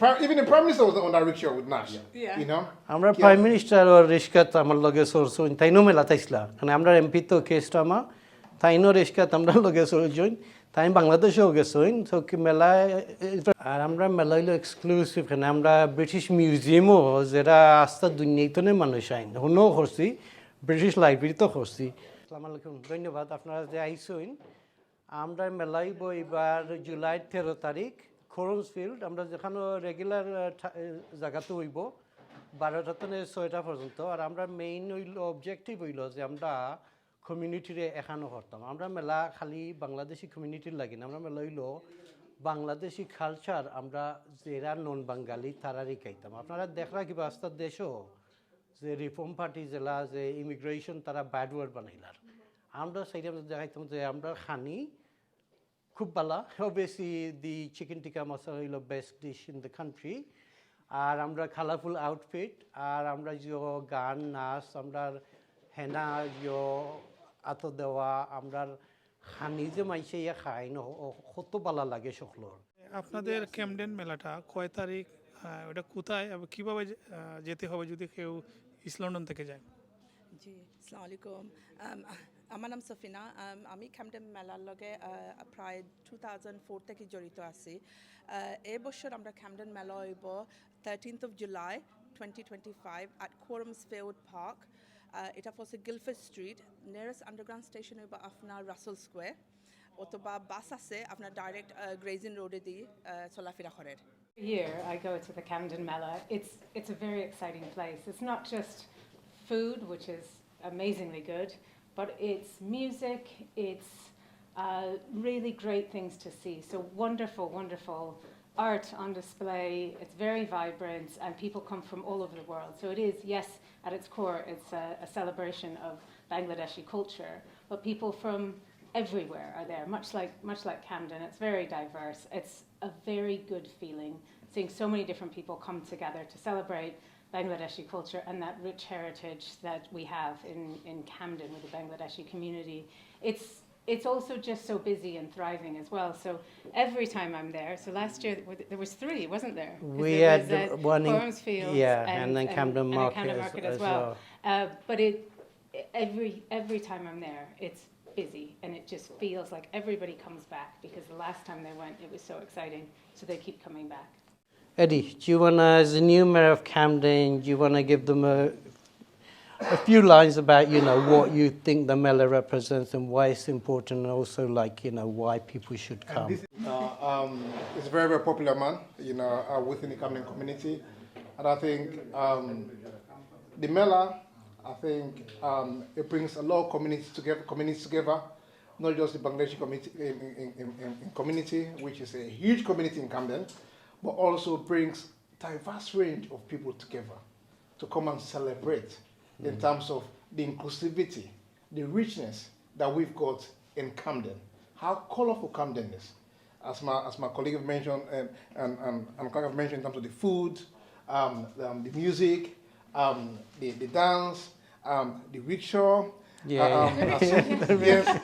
prime, even the prime minister was on that rickshaw with Nash. Yeah. Yeah. You know. আমরা prime minister ওর রিস্কাত আমার লগে সরছুন তাইনো মেলা তাইছিলা মানে আমরা এমপি তো কেসটা আমা তাইনো রিস্কাত আমরা লগে সরছুন তাই বাংলাদেশেও গেছইন তো কি মেলায় আর আমরা মেলা হইল এক্সক্লুসিভ এখানে আমরা ব্রিটিশ মিউজিয়ামও যেটা আস্তা দুনিয়াইতনে মানুষ আইন শুনেও করছি ব্রিটিশ লাইব্রেরিতেও করছি আসসালামু আলাইকুম ধন্যবাদ আপনারা যে আইসইন আমরা মেলাইব এবার জুলাই তেরো তারিখ ফিল্ড, আমরা যেখানে রেগুলার জায়গাতে হইব বারোটা থেকে ছয়টা পর্যন্ত আর আমরা মেইন হইল অবজেক্টিভ হইল যে আমরা কমিউনিটিরে এখানো করতাম। আমরা মেলা খালি বাংলাদেশি কমিউনিটির লাগি না, আমরা মেলা হইল বাংলাদেশি কালচার আমরা যারা নন বাঙালি তারা শিকাইতাম আপনারা দেখরা কিবা আস্তার দেশও যে রিফর্ম পার্টি জেলা, যে ইমিগ্রেশন তারা ব্যাড ওয়ার্ড বানাইলার। আমরা সেইটা দেখাইতাম যে আমরা খানি খুব ভালো অবভিয়াসলি দি চিকেন টিকা মশলা হইল best dish in the country আর আমরা কালারফুল আউটফিট আর আমরা যে গান, নাচ, আমরা হেনা যে আত দেওয়া, আমরা খানি যে মাইসে ইয়া খাই, ন কত ভালো লাগে সকলোর। আপনাদের ক্যামডেন মেলাটা কয় তারিখ ওটা কোথায় কীভাবে যেতে হবে যদি কেউ ইস্ট লন্ডন থেকে যায়? জি আসসালামু আলাইকুম আম, আমার নাম সফিনা আম, আমি ক্যাম্পডেন মেলার লগে আহ, প্রায় টু থাউজেন্ড ফোর থেকে জড়িত আছি আহ, এই বছর আমরা ক্যাম্পডেন মেলা হইব thirteenth of July twenty twenty five at কোরমস field park এটা পড়ছে গিলফিড স্ট্রিট নিয়ারেস্ট আন্ডারগ্রাউন্ড স্টেশন হইব আপনার রাসেল স্কোয়ার অথবা বাস আছে আপনার ডাইরেক্ট গ্রেজিন রোডে দিয়ে আহ, চলাফেরা করেন year I go to the Camden Mela. It's it's a very exciting place. It's not just food, which is amazingly good, but it's music. It's uh, really great things to see. So wonderful, wonderful art on display. It's very vibrant, and people come from all over the world. So it is, yes, at its core, it's a, a celebration of Bangladeshi culture, but people from everywhere are there, much like much like Camden. It's very diverse. It's a very good feeling seeing so many different people come together to celebrate Bangladeshi culture and that rich heritage that we have in, in Camden with the Bangladeshi community. It's it's also just so busy and thriving as well. So every time I'm there, so last year there was three, wasn't there? We there had was, uh, one in- Fields yeah, and then Camden and Market Camden as- Market as as, well. well. Uh, but it every every time I'm there, it's busy and it just feels like everybody comes back because the last time they went, it was so exciting. So they keep coming back. Eddie, do you want to, as the new mayor of Camden, do you want to give them a, a few lines about, you know, what you think the Mela represents and why it's important, and also like, you know, why people should come? This uh, um, is a very, very popular man, you know, uh, within the Camden community. And I think um, the Mela, I think um, it brings a lot of communities together, communities together, not just the Bangladeshi community, in, in, in community, which is a huge community in Camden, but also brings diverse range of people together to come and celebrate in terms of the inclusivity, the richness that we've got in Camden, how colorful Camden is. As my, as my colleague mentioned, and, and, and, and kind of mentioned in terms of the food, um, um, the music, um, the, the dance, um, the rickshaw. Yeah, um, so- yes,